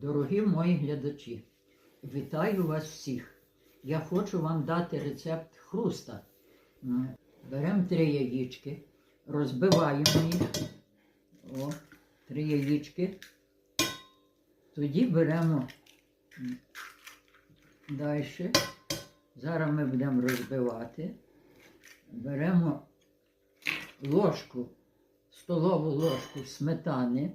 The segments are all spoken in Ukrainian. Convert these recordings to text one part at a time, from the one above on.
Дорогі мої глядачі, вітаю вас всіх. Я хочу вам дати рецепт хруста. Беремо три яєчки, розбиваємо їх. О, три яєчки. Тоді беремо далі. Зараз ми будемо розбивати. Беремо ложку, столову ложку сметани.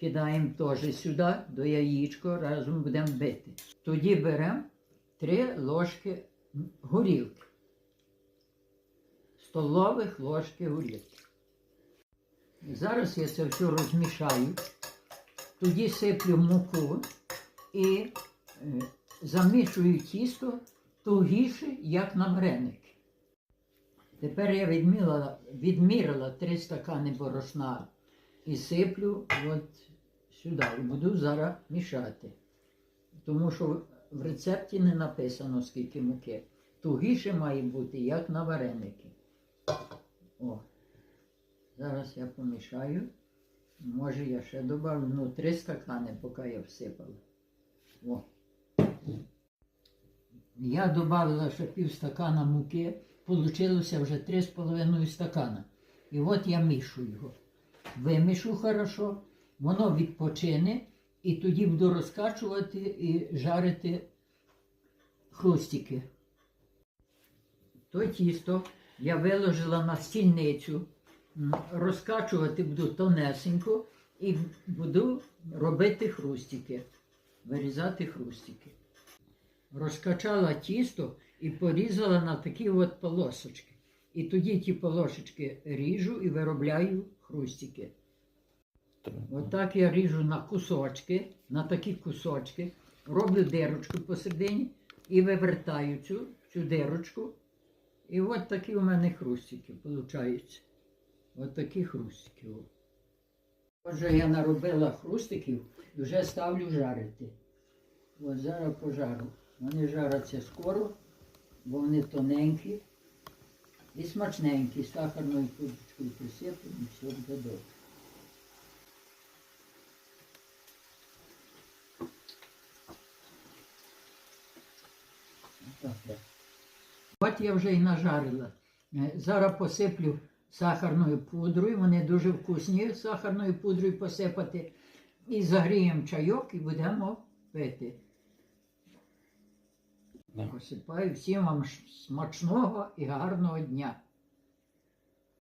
Кидаємо теж сюди до яєчка, разом будемо бити. Тоді беремо 3 ложки горілки. Столових ложки горілки. Зараз я це все розмішаю. Тоді сиплю муку і е, замішую тісто тугіше, як на вареники. Тепер я відмірила, відмірила 3 стакани борошна і сиплю от сюди. І буду зараз мішати. Тому що в рецепті не написано, скільки муки. Тугіше має бути, як на вареники. О. Зараз я помішаю. Може я ще додам, ну, три стакани, поки я всипала. О. Я додала ще пів стакана муки, получилося вже 3,5 стакана. І от я мішу його. Вимішу хорошо, воно відпочине, і тоді буду розкачувати і жарити хрустики. То тісто я виложила на стільницю, розкачувати буду тонесенько і буду робити хрустики, вирізати хрустики. Розкачала тісто і порізала на такі от полосочки. І тоді ті полосочки ріжу і виробляю хрустики. Отак я ріжу на кусочки, на такі кусочки, роблю дирочку посередині і вивертаю цю, цю дирочку. І от такі у мене хрустики виходять. От такі хрустики. Отже, я наробила хрустиків і вже ставлю жарити. От зараз пожару. Вони жаряться скоро, бо вони тоненькі і смачненькі. Сахарною пудочкою присипемо і все буде добре. Так. От я вже і нажарила. Е, Зараз посиплю сахарною пудрою. Вони дуже вкусні сахарною пудрою посипати. І загріємо чайок і будемо пити. Посипаю всім вам смачного і гарного дня.